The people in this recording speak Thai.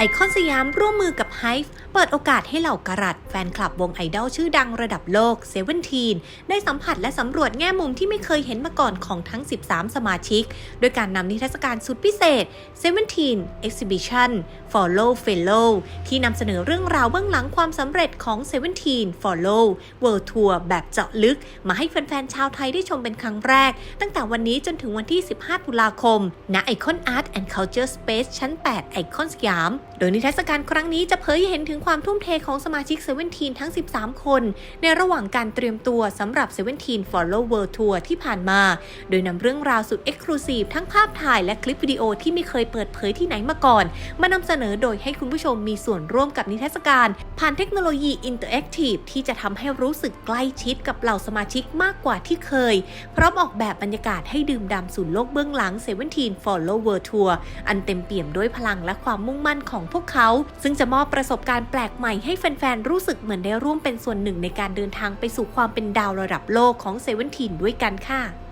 ไอคอนสยามร่วมมือกับ Hive เปิดโอกาสให้เหล่ากระดัดแฟนคลับวงไอดอลชื่อดังระดับโลกเซเว่นทีนได้สัมผัสและสำรวจแง่มุมที่ไม่เคยเห็นมาก่อนของทั้ง 13 สมาชิก โดยการนำนิทรรศการสุดพิเศษ17 Exhibition Follow Fellow ที่นำเสนอเรื่องราวเบื้องหลังความสำเร็จของ 17 Follow World Tour แบบเจาะลึก มาให้แฟนๆ ชาวไทยได้ชมเป็นครั้งแรก ตั้งแต่วันนี้จนถึงวันที่ 15 ตุลาคมณไอคอน Art and Culture Space ชั้น 8 ไอคอนสยาม โดยนิทรรศการครั้งนี้จะเผยให้เห็นถึงความทุ่มเทของสมาชิก 17 ทั้ง 13 คน ในระหว่างการเตรียมตัวสำหรับ 17 Follow World Tour ที่ผ่านมา โดยนำเรื่องราวสุด Exclusive ทั้งภาพถ่ายและคลิปวิดีโอที่ไม่เคยเปิดเผยที่ไหนมาก่อน มานำเสนอโดยให้คุณผู้ชมมีส่วนร่วมกับนิทรรศการ ผ่านเทคโนโลยี Interactive ที่จะทำให้รู้สึกใกล้ชิดกับเหล่าสมาชิกมากกว่าที่เคย พร้อมออกแบบบรรยากาศให้ดื่มด่ำสู่โลกเบื้องหลัง 17 Follow World Tour อันเต็มเปี่ยมด้วยพลังและความมุ่งมั่นของพวกเขา ซึ่งจะมอบประสบการณ์แปลกใหม่ให้แฟนๆ รู้สึกเหมือนได้ร่วมเป็นส่วนหนึ่งในการเดินทางไปสู่ความเป็นดาวระดับโลกของ 17 ด้วยกันค่ะ